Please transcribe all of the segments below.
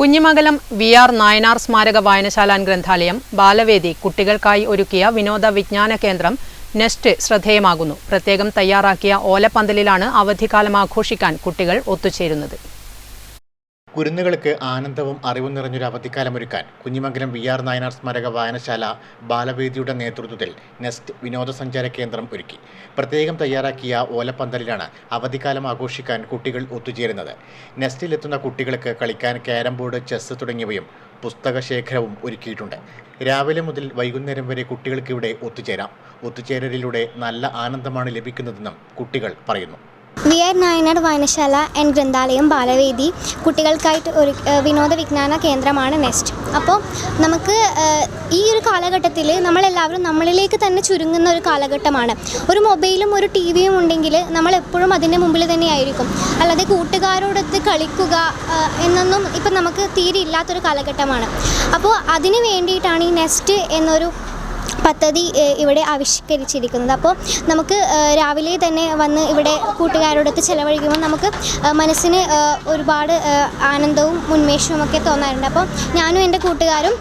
Kunhimangalam V R Nayanar സ്മാരക വായനശാല ഗ്രന്ഥാലയം ബാലവേദി കുട്ടികൾക്കായി ഒരുക്കിയ വിനോദ വിജ്ഞാന കേന്ദ്രം നെസ്റ്റ് ശ്രദ്ധേയമാകുന്നു. പ്രത്യേകം തയ്യാറാക്കിയ ഓലപ്പന്തലിലാണ് അവധിക്കാലം ആഘോഷിക്കാൻ കുട്ടികൾ ഒത്തുചേരുന്നത്. കുരുന്നുകൾക്ക് ആനന്ദവും അറിവും നിറഞ്ഞൊരു അവധിക്കാലമൊരുക്കാൻ കുഞ്ഞിമംഗലം വി ആർ നായനാർ സ്മാരക വായനശാല ബാലവേദിയുടെ നേതൃത്വത്തിൽ നെസ്റ്റ് വിനോദസഞ്ചാര കേന്ദ്രം ഒരുക്കി. പ്രത്യേകം തയ്യാറാക്കിയ ഓലപ്പന്തലിലാണ് അവധിക്കാലം ആഘോഷിക്കാൻ കുട്ടികൾ ഒത്തുചേരുന്നത്. നെസ്റ്റിലെത്തുന്ന കുട്ടികൾക്ക് കളിക്കാൻ ക്യാരം ബോർഡ് ചെസ്സ് തുടങ്ങിയവയും പുസ്തക ശേഖരവും ഒരുക്കിയിട്ടുണ്ട്. രാവിലെ മുതൽ വൈകുന്നേരം വരെ കുട്ടികൾക്കിവിടെ ഒത്തുചേരാം. ഒത്തുചേരലിലൂടെ നല്ല ആനന്ദമാണ് ലഭിക്കുന്നതെന്നും കുട്ടികൾ പറയുന്നു. വി ആർ നായനാട് വായനശാല ആൻഡ് ഗ്രന്ഥാലയം ബാലവേദി കുട്ടികൾക്കായിട്ട് ഒരു വിനോദ വിജ്ഞാന കേന്ദ്രമാണ് നെസ്റ്റ്. അപ്പോൾ നമുക്ക് ഈ ഒരു കാലഘട്ടത്തിൽ നമ്മളെല്ലാവരും നമ്മളിലേക്ക് തന്നെ ചുരുങ്ങുന്ന ഒരു കാലഘട്ടമാണ്. ഒരു മൊബൈലും ഒരു ടി വിയും ഉണ്ടെങ്കിൽ നമ്മൾ എപ്പോഴും അതിന്റെ മുമ്പിൽ തന്നെ ആയിരിക്കും. അല്ലാതെ കൂട്ടുകാരോടൊത്ത് കളിക്കുക എന്നൊന്നും ഇപ്പം നമുക്ക് തീരെ ഇല്ലാത്തൊരു കാലഘട്ടമാണ്. അപ്പോൾ അതിന് വേണ്ടിയിട്ടാണ് ഈ നെസ്റ്റ് എന്നൊരു പദ്ധതി ഇവിടെ ആവിഷ്കരിച്ചിരിക്കുന്നത്. അപ്പോൾ നമുക്ക് രാവിലെ തന്നെ വന്ന് ഇവിടെ കൂട്ടുകാരോടൊത്ത് ചിലവഴിക്കുമ്പോൾ നമുക്ക് മനസ്സിന് ഒരുപാട് ആനന്ദവും ഉന്മേഷവും ഒക്കെ തോന്നാറുണ്ട്. അപ്പോൾ ഞാനും എന്റെ കൂട്ടുകാരും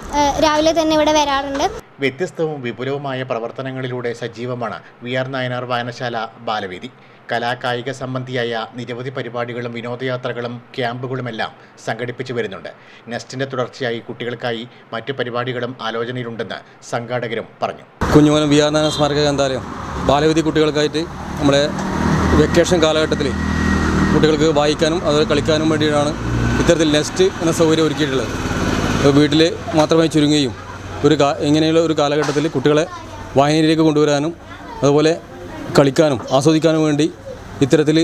രാവിലെ തന്നെ ഇവിടെ വരാറുണ്ട്. വ്യത്യസ്തവും വിപുലവുമായ പ്രവർത്തനങ്ങളിലൂടെ സജീവമാണ് വി ആർ നായനാർ വായനശാല ബാലവേദി. കലാകായിക സംബന്ധിയായ നിരവധി പരിപാടികളും വിനോദയാത്രകളും ക്യാമ്പുകളുമെല്ലാം സംഘടിപ്പിച്ചു വരുന്നുണ്ട്. നെസ്റ്റിന്റെ തുടർച്ചയായി കുട്ടികൾക്കായി മറ്റു പരിപാടികളും ആലോചനയിലുണ്ടെന്ന് സംഘാടകരും പറഞ്ഞു. കുഞ്ഞുമോനം വിയാനാന സ്മാരക ഗ്രന്ഥാലയം. ബാലവേദി കുട്ടികൾക്കായിട്ട് നമ്മുടെ വെക്കേഷൻ കാലഘട്ടത്തിൽ കുട്ടികൾക്ക് വായിക്കാനും അതുപോലെ കളിക്കാനും വേണ്ടിയിട്ടാണ് ഇത്തരത്തിൽ നെസ്റ്റ് എന്ന സൗകര്യം ഒരുക്കിയിട്ടുള്ളത്. വീട്ടിൽ മാത്രമായി ചുരുങ്ങുകയും ഒരു ഇങ്ങനെയുള്ള ഒരു കാലഘട്ടത്തിൽ കുട്ടികളെ വായനയിലേക്ക് കൊണ്ടുവരാനും അതുപോലെ കളിക്കാനും ആസ്വദിക്കാനും വേണ്ടി ഇത്തരത്തിൽ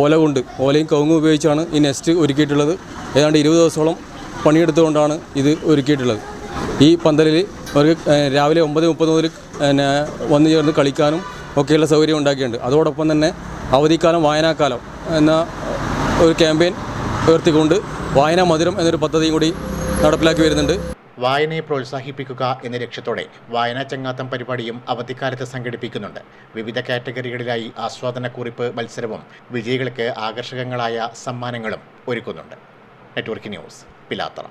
ഓല കൊണ്ട് ഓലയും കവുങ്ങും ഉപയോഗിച്ചാണ് ഈ നെസ്റ്റ് ഒരുക്കിയിട്ടുള്ളത്. ഏതാണ്ട് ഇരുപത് ദിവസത്തോളം പണിയെടുത്തുകൊണ്ടാണ് ഇത് ഒരുക്കിയിട്ടുള്ളത്. ഈ പന്തലിൽ അവർക്ക് രാവിലെ ഒമ്പത് മുപ്പത് മുതൽ പിന്നെ വന്നു ചേർന്ന് കളിക്കാനും ഒക്കെയുള്ള സൗകര്യം ഉണ്ടാക്കിയിട്ടുണ്ട്. അതോടൊപ്പം തന്നെ അവധിക്കാലം വായനാക്കാലം എന്ന ഒരു ക്യാമ്പയിൻ ഉയർത്തിക്കൊണ്ട് വായനാ മധുരം എന്നൊരു പദ്ധതിയും കൂടി നടപ്പിലാക്കി വരുന്നുണ്ട്. വായനയെ പ്രോത്സാഹിപ്പിക്കുക എന്ന ലക്ഷ്യത്തോടെ വായനാ ചങ്ങാത്തം പരിപാടിയും അവധിക്കാലത്ത് സംഘടിപ്പിക്കുന്നുണ്ട്. വിവിധ കാറ്റഗറികളിലായി ആസ്വാദനക്കുറിപ്പ് മത്സരവും വിജയികൾക്ക് ആകർഷകങ്ങളായ സമ്മാനങ്ങളും ഒരുക്കുന്നുണ്ട്. Network news Pilathara.